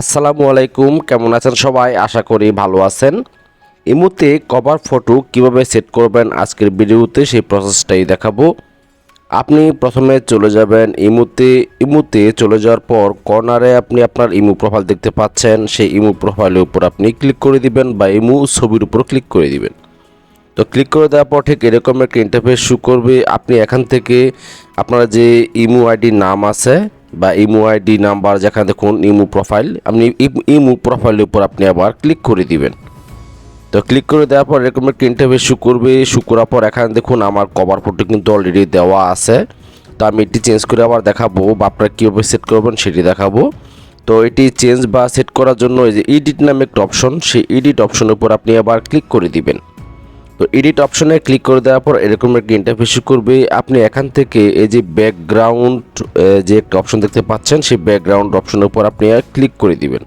আসসালামু আলাইকুম, কেমন আছেন সবাই? আশা করি ভালো আছেন। ইমুতে কভার ফটো কীভাবে সেট করবেন আজকের ভিডিওতে সেই প্রসেসটাই দেখাবো। আপনি প্রথমে চলে যাবেন ইমুতে ইমুতে চলে যাওয়ার পর কর্নারে আপনি আপনার ইমু প্রোফাইল দেখতে পাচ্ছেন। সেই ইমু প্রোফাইলের উপর আপনি ক্লিক করে দিবেন বা ইমু ছবির উপর ক্লিক করে দিবেন। তো ক্লিক করে দেওয়ার পর ঠিক এরকম একটা ইন্টারফেস শু করবে। আপনি এখান থেকে আপনার যে ইমু আইডি নাম আছে বা ইমু আইডি নাম্বার যেখানে দেখুন, ইমু প্রোফাইল আপনি ইম- প্রোফাইলের উপর আপনি আবার ক্লিক করে দিবেন। তো ক্লিক করে দেওয়ার পর এরকম একটা ইন্টারফেস শু করবে। শু করার পর এখানে দেখুন, আমার কভার ফটো কিন্তু অলরেডি দেওয়া আছে। তো আমি এটি চেঞ্জ করে আবার দেখাবো বা আপনারা কীভাবে সেট করবেন সেটি দেখাবো। তো এটি চেঞ্জ বা সেট করার জন্য এই যে এডিট নামে একটা অপশন সেই এডিট অপশনের উপর আপনি আবার ক্লিক করে দিবেন। তো এডিট অপশনে ক্লিক করে দেওয়ার পর এরকম একটা ইন্টারফেস করবে। আপনি এখান থেকে এই যে ব্যাকগ্রাউন্ড যে একটা অপশন দেখতে পাচ্ছেন, সেই ব্যাকগ্রাউন্ড অপশনের উপর আপনি ক্লিক করে দিবেন।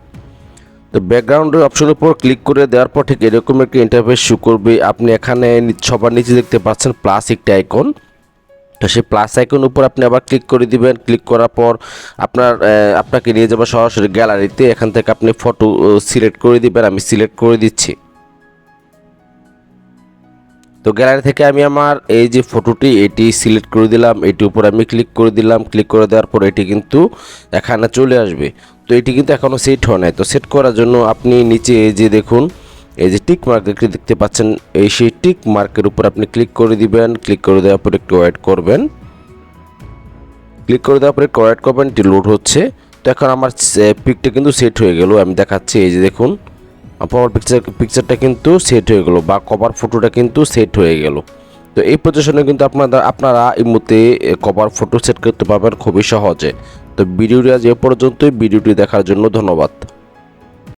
তো ব্যাকগ্রাউন্ডের অপশনের উপর ক্লিক করে দেওয়ার পর ঠিক এরকম একটা ইন্টারফেস শু করবে। আপনি এখানে সবার নিচে দেখতে পাচ্ছেন প্লাস একটা আইকন তো সেই প্লাস আইকন উপর আপনি আবার ক্লিক করে দিবেন। ক্লিক করার পর আপনার আপনাকে নিয়ে যাবে সরাসরি গ্যালারিতে এখান থেকে আপনি ফটো সিলেক্ট করে দিবেন। আমি সিলেক্ট করে দিচ্ছি। তো গ্যালারি থেকে আমি আমার এই যে ফটোটি এটি সিলেক্ট করে দিলাম, এটির উপর আমি ক্লিক করে দিলাম ক্লিক করে দেওয়ার পর এটি কিন্তু এখানে চলে আসবে। তো এটি কিন্তু এখনও সেট হয় নাই। তো সেট করার জন্য আপনি নিচে এই যে দেখুন, এই যে টিক মার্ক একটি দেখতে পাচ্ছেন। এই সেই টিক মার্কের উপর আপনি ক্লিক করে দিবেন ক্লিক করে দেওয়ার পর একটু ওয়েট করবেন। ক্লিক করে দেওয়ার পরে ওয়েট করবেন, এটি লোড হচ্ছে। তো এখন আমার পিকটা কিন্তু সেট হয়ে গেল। আমি দেখাচ্ছি, এই যে দেখুন। আপনার পিকচার পিকচারটা কিন্তু সেট হয়ে গেল বা কভার ফটোটা কিন্তু সেট হয়ে গেল। তো এই প্রজেশনে কিন্তু আপনারা আপনারা এই মুহূর্তে কভার ফটো সেট করতে পারবেন খুবই সহজে। তো ভিডিওটি আজ এ পর্যন্তই। ভিডিওটি দেখার জন্য ধন্যবাদ।